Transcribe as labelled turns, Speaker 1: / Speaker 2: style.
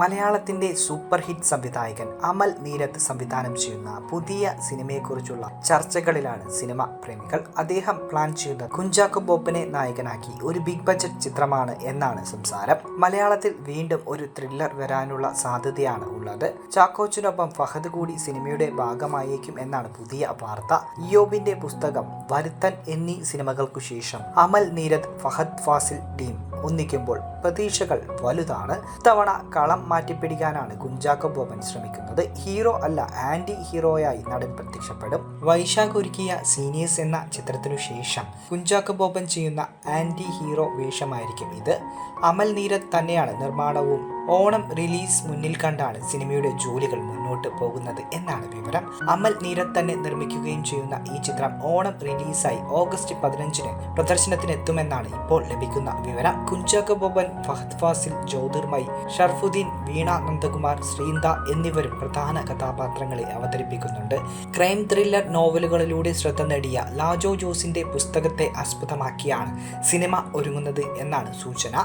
Speaker 1: മലയാളത്തിന്റെ super hit സംവിധായകൻ അമൽ നീരത്ത് സംവിധാനം ചെയ്യുന്ന പുതിയ സിനിമയെക്കുറിച്ചുള്ള ചർച്ചകളിലാണ് സിനിമ പ്രേമികൾ അദ്ദേഹം പ്ലാൻ ചെയ്യുന്ന കുഞ്ചാക്കോ ബോപ്പനെ നായകനാക്കി ഒരു ബിഗ് ബജറ്റ് ചിത്രമാണ് എന്നാണ് സംസാരം. മലയാളത്തിൽ വീണ്ടും ഒരു ത്രില്ലർ വരാനുള്ള സാധ്യതയാണ് ഉള്ളത്. ചാക്കോച്ചിനൊപ്പം ഫഹദ് കൂടി സിനിമയുടെ ഭാഗമായേക്കും എന്നാണ് പുതിയ വാർത്ത. ഇയോബിന്റെ പുസ്തകം വരുത്തൻ എന്നീ സിനിമകൾക്കു ശേഷം അമൽ നീരത് ഫഹദ് ഫാസിൽ ടീം ഒന്നിക്കുമ്പോൾ പ്രതീക്ഷകൾ വലുതാണ്. ഇത്തവണ കളം മാറ്റിപ്പിടിക്കാനാണ് കുഞ്ചാക്കോ ബോബൻ ശ്രമിക്കുന്നത്. ഹീറോ അല്ല ആന്റി ഹീറോയായി നടൻ പ്രത്യക്ഷപ്പെടും. വൈശാഖ് ഒരുക്കിയ സീനിയേഴ്സ് എന്ന ചിത്രത്തിനു ശേഷം കുഞ്ചാക്കോ ബോബൻ ചെയ്യുന്ന ആന്റി ഹീറോ വേഷമായിരിക്കും ഇത്. അമൽ നീരത് തന്നെയാണ് നിർമ്മാണവും ഓണം റിലീസ് മുന്നിൽ കണ്ടാണ് സിനിമയുടെ ജോലികൾ മുന്നോട്ട് പോകുന്നത് എന്നാണ് വിവരം. അമൽ നീരത് തന്നെ നിർമ്മിക്കുകയും ചെയ്യുന്ന ഈ ചിത്രം ഓണം റിലീസായി ഓഗസ്റ്റ് പതിനഞ്ചിന് പ്രദർശനത്തിനെത്തുമെന്നാണ് ഇപ്പോൾ ലഭിക്കുന്ന വിവരം. കുഞ്ചാക്കോ ബോബൻ ഫഹദ് ഫാസിൽ ജ്യോതിർമയി ഷർഫുദ്ദീൻ വീണ നന്ദകുമാർ ശ്രീന്ദ എന്നിവരും പ്രധാന കഥാപാത്രങ്ങളെ അവതരിപ്പിക്കുന്നുണ്ട്. ക്രൈം ത്രില്ലർ നോവലുകളിലൂടെ ശ്രദ്ധ നേടിയ ലാജോ ജോസിന്റെ പുസ്തകത്തെ ആസ്പദമാക്കിയാണ് സിനിമ ഒരുങ്ങുന്നത് എന്നാണ് സൂചന.